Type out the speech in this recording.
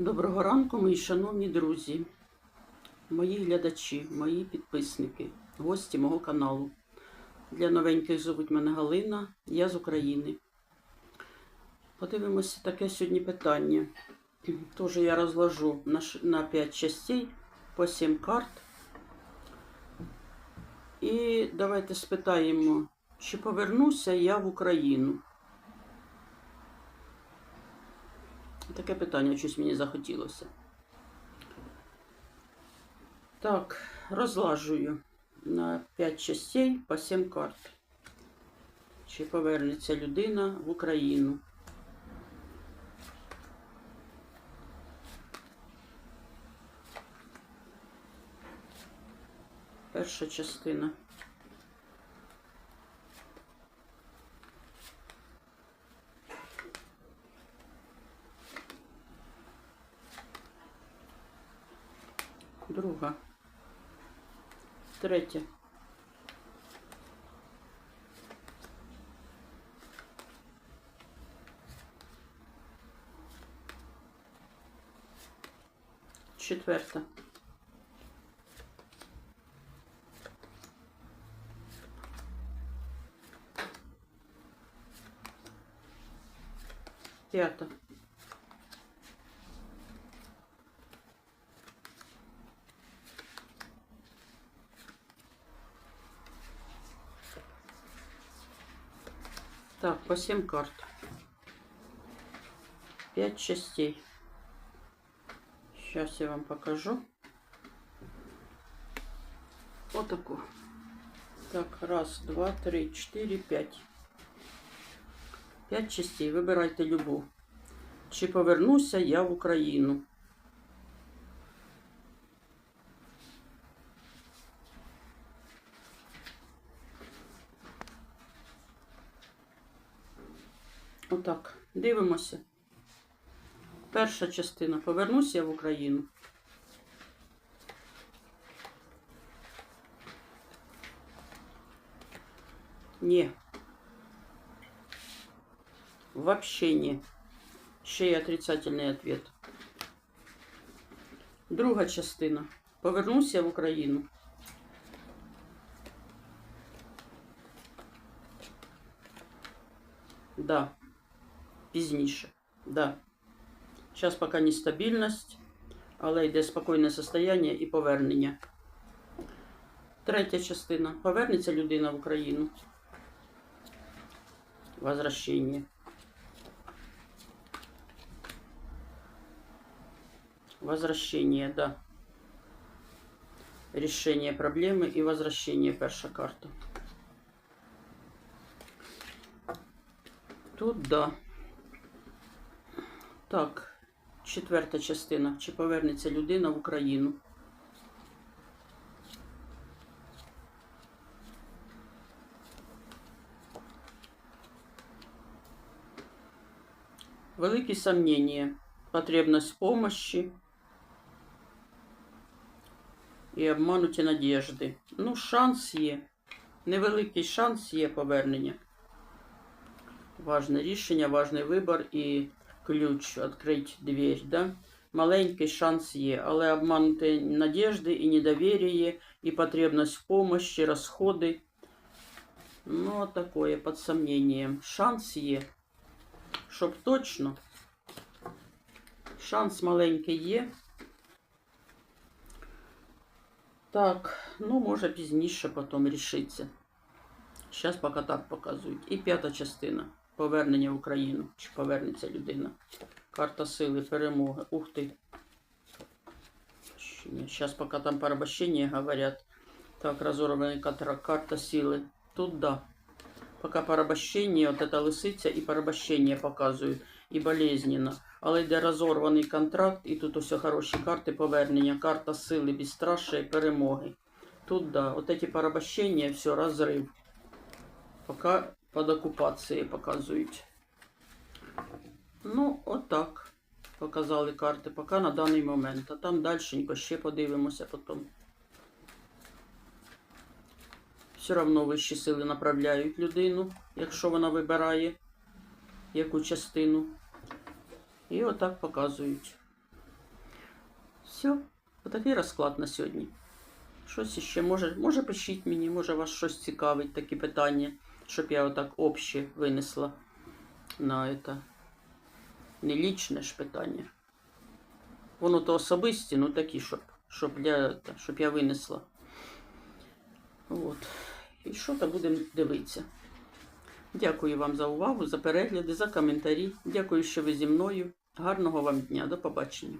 Доброго ранку, мої шановні друзі, мої глядачі, мої підписники, гості мого каналу. Для новеньких зовуть мене Галина, я з України. Подивимося таке сьогодні питання. Теж я розложу на, на 5 частей по 7 карт. І давайте спитаємо, чи повернуся я в Україну. Таке питання щось мені захотілося. Так, розлажую на 5 частей по 7 карт. Чи повернеться людина в Україну? Перша частина. Друга. Третя. Четверта. П'ята. Так, по 7 карт. 5 частей. Сейчас я вам покажу. Вот такую. Так, раз, два, три, четыре, пять. П'ять частей. Вибирайте любу. Чи повернуся я в Україну? Отак. Дивимося. Перша частина. Повернуся я в Україну. Ні. Вообще не. Ще є отрицательний ответ. Друга частина. Повернуся в Україну. Да. Пізніше. Да. Зараз поки нестабільність, але йде спокійне состояние і повернення. Третя частина. Повернеться людина в Україну. Возвращение. Возвращение, да. Решение проблемы и возвращение перша карта. Тут да. Так, четверта частина. Чи повернеться людина в Україну? Великі сомнения. Потребность помощи і обмануті надіжди. Ну, шанс є. Невеликий шанс є повернення. Важне рішення, важний вибір і ключ відкрити двері. Да? Маленький шанс є, але обмануті надіжди і недовір'я, і потребность в помощи, розходи. Ну, такое, під сомнением. Шанс є. Щоб точно. Шанс маленький є. Так, ну, може пізніше потім рішиться. Зараз поки так показують. І п'ята частина. Повернення в Україну. Чи повернеться людина. Карта сили, перемоги. Ух ти. Зараз поки там порабощення говорять. Так, разорваний контракт. Карта сили. Тут да. Поки порабощення, от эта лисиця і порабощення показують. І болезненно. Але йде розорваний контракт, і тут усе хороші карти повернення. Карта сили, безстрашя і перемоги. Тут, да, от эти порабощення, все, розрив. Поки під окупацією показують. Ну, отак. Показали карти, поки на даний момент. А там дальшенько ще подивимося потім. Все одно вищі сили направляють людину, якщо вона вибирає яку частину. І отак показують. Все, отакий розклад на сьогодні. Щось іще, може, може пишіть мені, може вас щось цікавить, такі питання, щоб я отак обще винесла на это. Не лічне ж питання. Воно то особисті, ну такі, щоб, щоб, для, щоб я винесла. От. І що то будемо дивитися. Дякую вам за увагу, за перегляди, за коментарі. Дякую, що ви зі мною. Гарного вам дня. До побачення.